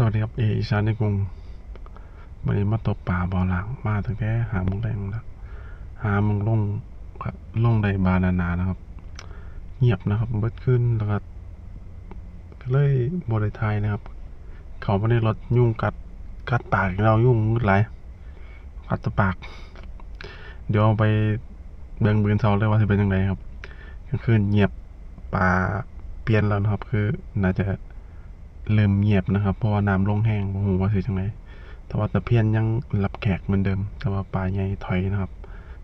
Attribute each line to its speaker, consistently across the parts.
Speaker 1: สวัสดีครับเออีชานในกรุงวันนี้มาตกป่าบ่อหลังมาถึงแค่หาโมงแรงแล้วหาโมงลงครับลงไดบานานานะครับ เงียบนะครับเบิดขึ้นแล้วก็เลยบริไทยนะครับ เขาไม่ได้รถยุ่งกัดกัดปากเรายุ่งงึดไหลายกัดตะปาก เดี๋ยวไปเบิ่งบืนเสาเลยว่าจะเป็นยังไงครับกลางคืนเงียบป่าเปลี่ยนแล้วนะครับ คือน่าจะ เริ่มเงียบนะครับ เพราะว่าน้ำลงแห้งบ่ฮู้ว่าสิจังไดแต่ว่าตะเพียนยังรับแขกเหมือนเดิม แต่ว่าปลาใหญ่ถอยนะครับ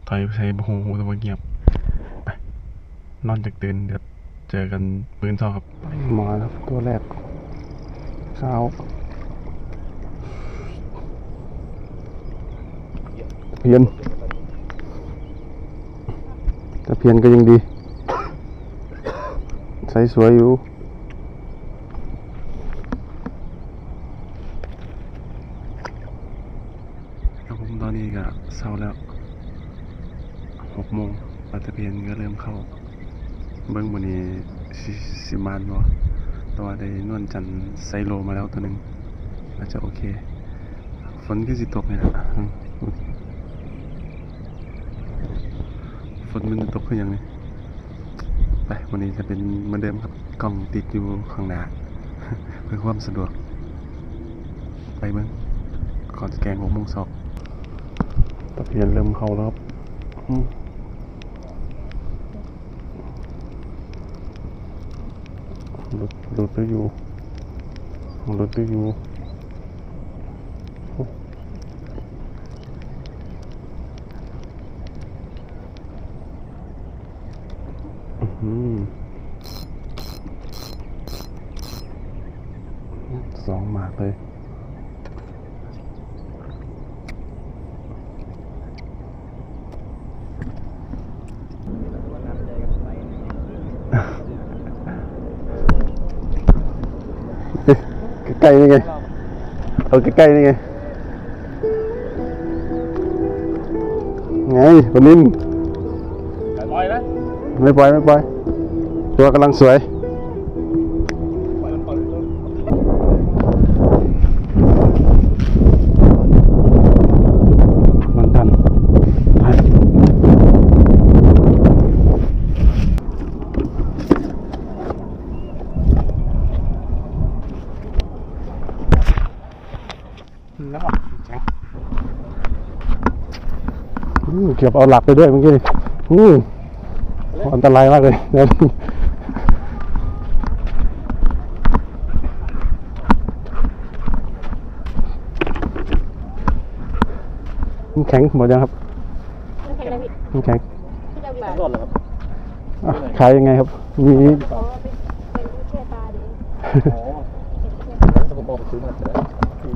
Speaker 1: ถอยใช้บ่ฮู้แต่ว่าเงียบไปนอนจากตื่นเดี๋ยวเจอกันมื้อเช้าครับมาแล้วตัวแรกเช้าเพียนตะเพียนก็ยังดีใสสวยอยู่ ครับผมตอนนี้ก็เช้าแล้วหกโมงปลาตะเพียนก็เริ่มเข้า เบิ้งวันนี้สิสิมานบ่แต่ว่าได้นวลจันไซโลมาแล้วตัวหนึ่งน่าจะโอเค ฝนก็สิตกนี่แหละฝนมันจะตกคือหยังนี่ไปวันนี้จะเป็นเหมือนเดิมครับกล้องติดอยู่ข้างหน้า เพื่อความสะดวก ไปเบิ้งก่อนจะแกงหกโมงสอบ ตะเพียนเริ่มเข้าแล้วครับหลุดหลุดไปอยู่หลุดไปอยู่อื้อหือสองหมากเลย ใกล้ๆนี่ไงเอาใกล้ๆนี่ไงไงคนนี้
Speaker 2: ปล่อยนะ
Speaker 1: ไม่ปล่อยไม่ปล่อยตัวกำลังสวย
Speaker 2: ปล่อยมันปล่อยมัน
Speaker 1: มันทันไป แล้วแจ้งอู้เกือบเอาหลักไปด้วยเมื่อกี้นี่อู้อันตรายมากเลยเดี๋ยวน้ำแข็งหมดยังครับ
Speaker 3: ไม่ใช่นะพี่
Speaker 1: น้ำแข็ง
Speaker 3: ที่เราแบบ
Speaker 2: รอดแล้วครับ
Speaker 1: อะขายยังไงครับ มี
Speaker 3: ขอเป็นเป็นผู้ช่วยตาดิ
Speaker 2: อ๋อถ้าผมบอกไปซื้อมาเสร็จแล้ว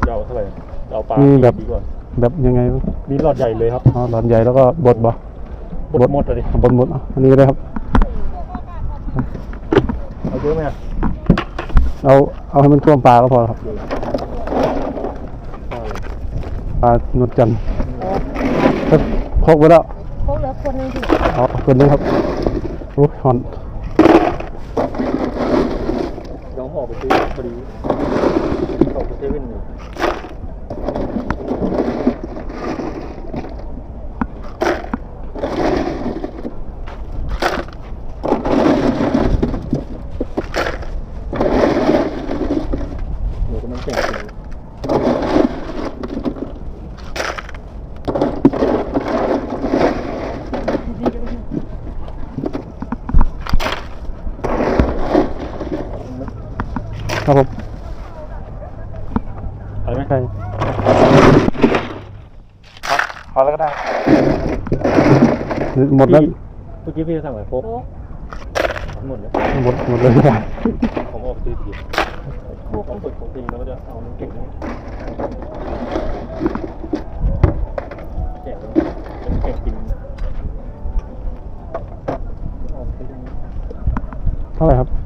Speaker 2: ยาวเท่าไหร่ ยาวปลา
Speaker 1: มีแบบ
Speaker 2: ดีกว่า
Speaker 1: แบบยังไงบ้าง
Speaker 2: มีหลอดใหญ่เลยครับ
Speaker 1: อ๋อหลอนใหญ่แล้วก็บดบ่
Speaker 2: บดหมดเลย
Speaker 1: บดหมดอะอันนี้ก็ได้ครับ
Speaker 2: เอาเยอะไหมอะ
Speaker 1: เอาเอาให้มันท่วมปลาก็พอครับปลาหนวดจันทร์ครับพกไปแล้ว
Speaker 3: พวกเหลือคนหนึงพี่
Speaker 1: อ๋อคนนึงครับโอ้ยหอน
Speaker 2: เดี๋ยวห่อไปซื้อพอดีเข้าไปเซเว่นอยู่เดี๋ย วกำลังแข่งกันอยู่
Speaker 1: ครับผม
Speaker 2: ไปไหม
Speaker 1: ใช่พอแล้วก็ได้ หมดแล้ว
Speaker 2: เมื่อกี้พี่จะสั่งอะไรโฟก
Speaker 3: โอ้
Speaker 2: หมดแล้ว
Speaker 1: หมดหมดเลยได้
Speaker 2: ผมออกไปซื้อทีโฟก ต้องเปิดของจริงแล้วก็จะเอาน้ำเก่งนี่แจกเลยน้ำเก่งจริงเท่า
Speaker 1: ไหร่ครับ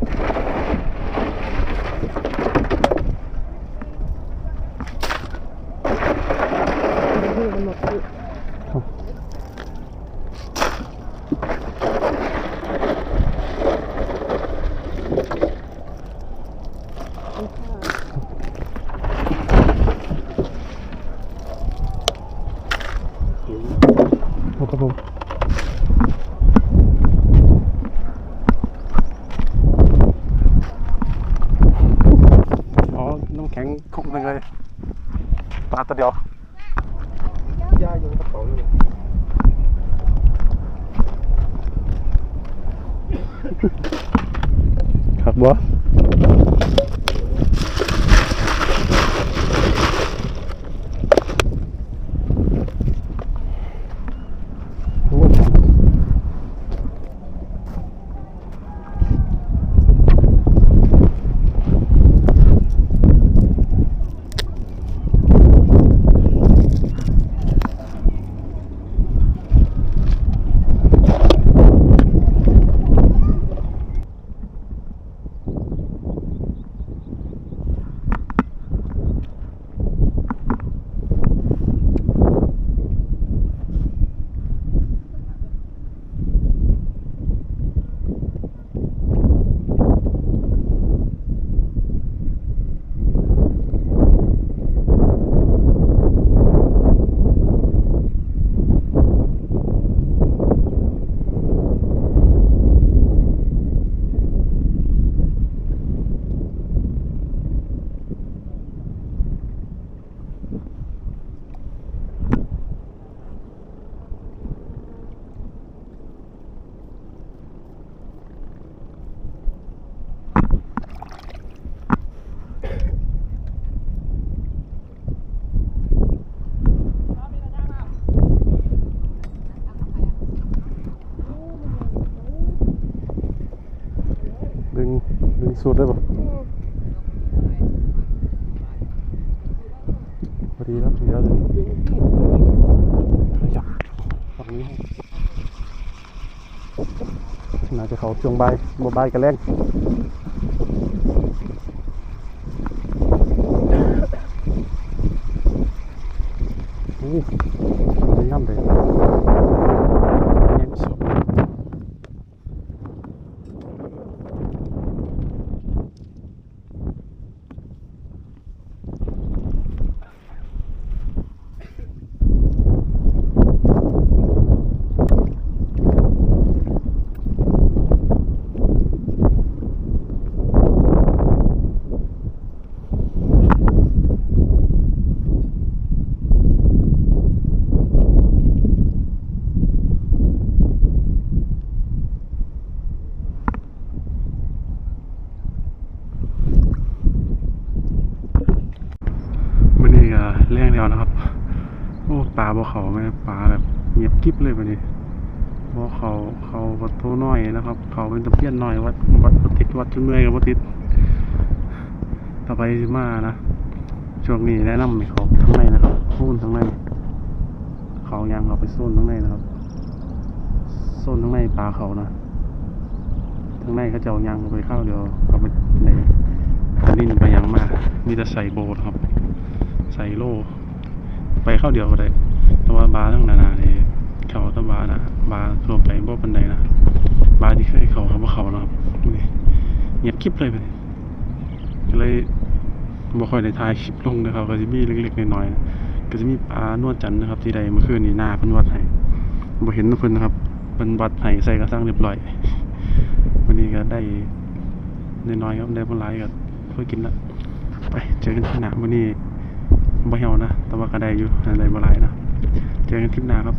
Speaker 1: ぐるぐる巻く。 ตัวเดียว
Speaker 2: ย่าอยู่ในกระเป๋าเลย
Speaker 1: ครับบัวโอ้ดึ งดึงสุดได้ปะพอดีแล้วเดี๋ยวดึงอยฝั่งนี้น่าจะเขาจวงใบบัวใบกันแรงอู้สวยงามเลยยังสวย วันนี้ก็เรื่องเดียวนะครับ โอ้ปลา บ่เขาไหมปลาแบบเงียบกริบเลยวันนี้บ่เขาเขาวัดโทน้อยนะครับ เขาเป็นตะเพียนน้อยวัดวัดบ่ติดวัดจนเมื่อยกับวัดติดต่อไปสิมานะช่วงนี้แนะนำให้เขาทั้งในนะครับโซนทั้งในเขายางเขาไปโซนทั้งในนะครับโซนทั้งในปลาเขานะทั้งในเขาจะเอายางไปเข้าเดี๋ยวเขาไปในนิ่นไปยางมามีแต่ใส่โบสครับ ใส่โลไปเข้าเดียวก็ได้ แต่ว่าบาร์ทั้งนานาเนี่ยเขาแตะบาร์นะบาร์รวไปบ่ปันใดนะบาร์ที่เคยเขาครับว่าเขานะครับนี่เงียบคลิปเลยไปเลยก็เลยบ่ค่อยได้ถ่ายคลิปลงนะครับก็จะมีเล็กๆน้อยๆก็จะมีปลานวดจันนะครับ ที่ใดเมื่อคืนนี้หน้าเพิ่นวัดให้บ่เห็นเพิ่นนะครับเพิ่นวัดให้ใส่กระสังเรียบร้อยวันนี้ก็ได้น้อยๆครับได้บ่หลายก็เพื่อกินละไปเจอกันที่หน้าวันนี้บ่เหี่ยวนะ แต่ว่าก็ได้อยู่ได้บ่หลายนะ เจอกันคลิปหน้าครับ